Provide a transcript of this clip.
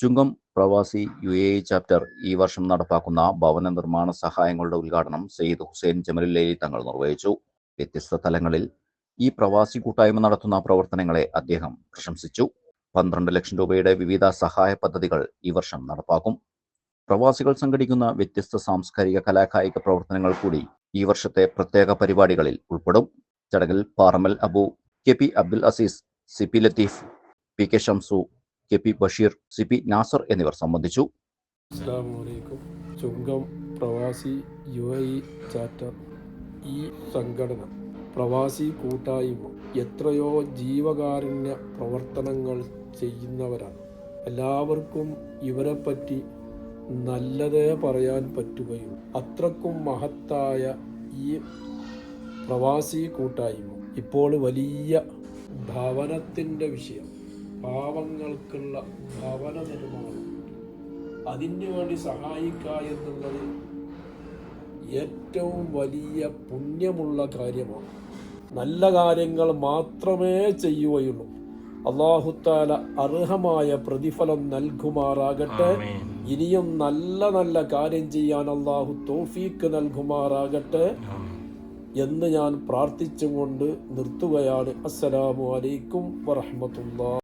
ചുങ്കം പ്രവാസി U A chapter ഈ വർഷം നടപ്പാക്കുന്ന ഭവന നിർമ്മാണ സഹായങ്ങളുടെ ഉദ്ഘാടനം സെയ്ദ് ഹുസൈൻ ജമലുല്ലേലി തങ്ങൾ നിർവഹിച്ചു. വ്യത്യസ്ത തലങ്ങളിൽ ഈ പ്രവാസി കൂട്ടായ്മ നടത്തുന്ന പ്രവർത്തനങ്ങളെ അദ്ദേഹം പ്രശംസിച്ചു. പന്ത്രണ്ട് ലക്ഷം രൂപയുടെ വിവിധ സഹായ പദ്ധതികൾ ഈ വർഷം നടപ്പാക്കും. പ്രവാസികൾ സംഘടിക്കുന്ന വ്യത്യസ്ത സാംസ്കാരിക കലാകായിക പ്രവർത്തനങ്ങൾ കൂടി ഈ വർഷത്തെ പ്രത്യേക പരിപാടികളിൽ ഉൾപ്പെടും. ചടങ്ങിൽ Paramal Abu K P Abdul Aziz C P Latheef P K Shamsu K P Basheer C P Nazar എന്നിവർ സംബന്ധിച്ചു. ചുങ്കം പ്രവാസി യു ഇ ഈ സംഘടന പ്രവാസി കൂട്ടായ്മ എത്രയോ ജീവകാരുണ്യ പ്രവർത്തനങ്ങൾ ചെയ്യുന്നവരാണ്. എല്ലാവർക്കും ഇവരെപ്പറ്റി നല്ലതേ പറയാൻ പറ്റുകയും അത്രക്കും മഹത്തായ ഈ പ്രവാസി കൂട്ടായ്മ ഇപ്പോൾ വലിയ ഭവനത്തിന്റെ വിഷയം. പാവങ്ങൾക്കുള്ള ഭവന നിർമ്മാണം അതിനു വേണ്ടി സഹായിക്കുക എന്നുള്ളത് ഏറ്റവും വലിയ പുണ്യമുള്ള കാര്യമാണ്. നല്ല കാര്യങ്ങൾ മാത്രമേ ചെയ്യുകയുള്ളൂ. അള്ളാഹുത്താല അർഹമായ പ്രതിഫലം നൽകുമാറാകട്ടെ. ഇനിയും നല്ല നല്ല കാര്യം ചെയ്യാൻ അള്ളാഹു തോഫീക്ക് നൽകുമാറാകട്ടെ എന്ന് ഞാൻ പ്രാർത്ഥിച്ചുകൊണ്ട് നിർത്തുകയാണ്. അസ്സലാമു അലൈക്കും വറഹമത്തുള്ള